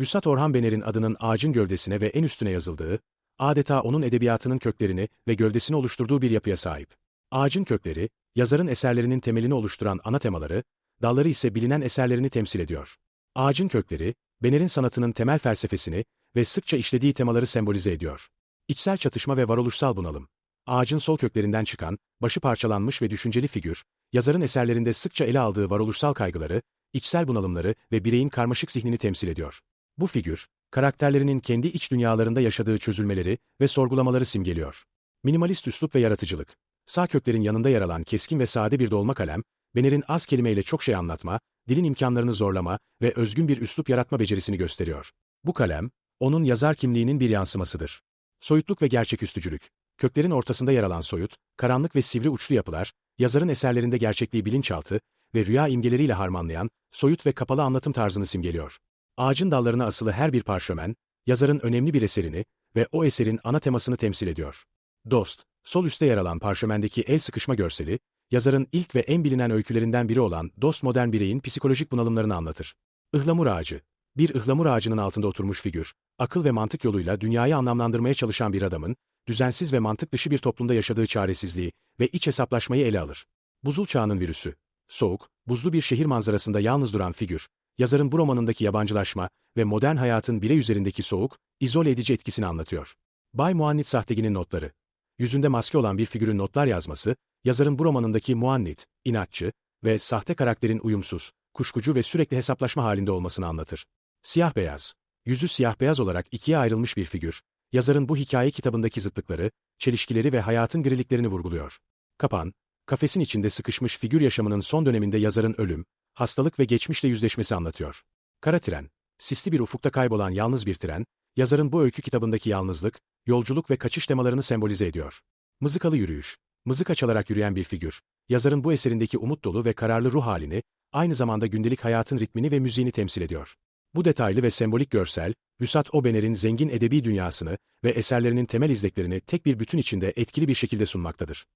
Vüsat Orhan Bener'in adının ağacın gövdesine ve en üstüne yazıldığı, adeta onun edebiyatının köklerini ve gövdesini oluşturduğu bir yapıya sahip. Ağacın kökleri, yazarın eserlerinin temelini oluşturan ana temaları, dalları ise bilinen eserlerini temsil ediyor. Ağacın kökleri, Bener'in sanatının temel felsefesini ve sıkça işlediği temaları sembolize ediyor. İçsel çatışma ve varoluşsal bunalım. Ağacın sol köklerinden çıkan, başı parçalanmış ve düşünceli figür, yazarın eserlerinde sıkça ele aldığı varoluşsal kaygıları, içsel bunalımları ve bireyin karmaşık zihnini temsil ediyor. Bu figür, karakterlerinin kendi iç dünyalarında yaşadığı çözülmeleri ve sorgulamaları simgeliyor. Minimalist üslup ve yaratıcılık. Sağ köklerin yanında yer alan keskin ve sade bir dolma kalem, Bener'in az kelimeyle çok şey anlatma, dilin imkanlarını zorlama ve özgün bir üslup yaratma becerisini gösteriyor. Bu kalem, onun yazar kimliğinin bir yansımasıdır. Soyutluk ve gerçeküstücülük. Köklerin ortasında yer alan soyut, karanlık ve sivri uçlu yapılar, yazarın eserlerinde gerçekliği bilinçaltı ve rüya imgeleriyle harmanlayan, soyut ve kapalı anlatım tarzını simgeliyor. Ağacın dallarına asılı her bir parşömen, yazarın önemli bir eserini ve o eserin ana temasını temsil ediyor. Dost, sol üstte yer alan parşömendeki el sıkışma görseli, yazarın ilk ve en bilinen öykülerinden biri olan dost modern bireyin psikolojik bunalımlarını anlatır. Ihlamur ağacı, bir ıhlamur ağacının altında oturmuş figür, akıl ve mantık yoluyla dünyayı anlamlandırmaya çalışan bir adamın, düzensiz ve mantık dışı bir toplumda yaşadığı çaresizliği ve iç hesaplaşmayı ele alır. Buzul çağının virüsü, soğuk, buzlu bir şehir manzarasında yalnız duran figür, yazarın bu romanındaki yabancılaşma ve modern hayatın birey üzerindeki soğuk, izole edici etkisini anlatıyor. Bay Muannit Sahtegi'nin notları. Yüzünde maske olan bir figürün notlar yazması, yazarın bu romanındaki Muannit, inatçı ve sahte karakterin uyumsuz, kuşkucu ve sürekli hesaplaşma halinde olmasını anlatır. Siyah-beyaz. Yüzü siyah-beyaz olarak ikiye ayrılmış bir figür, yazarın bu hikaye kitabındaki zıtlıkları, çelişkileri ve hayatın griliklerini vurguluyor. Kapan, kafesin içinde sıkışmış figür yaşamının son döneminde yazarın ölüm, hastalık ve geçmişle yüzleşmesi anlatıyor. Kara tren, sisli bir ufukta kaybolan yalnız bir tren, yazarın bu öykü kitabındaki yalnızlık, yolculuk ve kaçış temalarını sembolize ediyor. Mızıkalı yürüyüş, mızıka çalarak yürüyen bir figür, yazarın bu eserindeki umut dolu ve kararlı ruh halini, aynı zamanda gündelik hayatın ritmini ve müziğini temsil ediyor. Bu detaylı ve sembolik görsel, Vüsat Obener'in zengin edebi dünyasını ve eserlerinin temel izleklerini tek bir bütün içinde etkili bir şekilde sunmaktadır.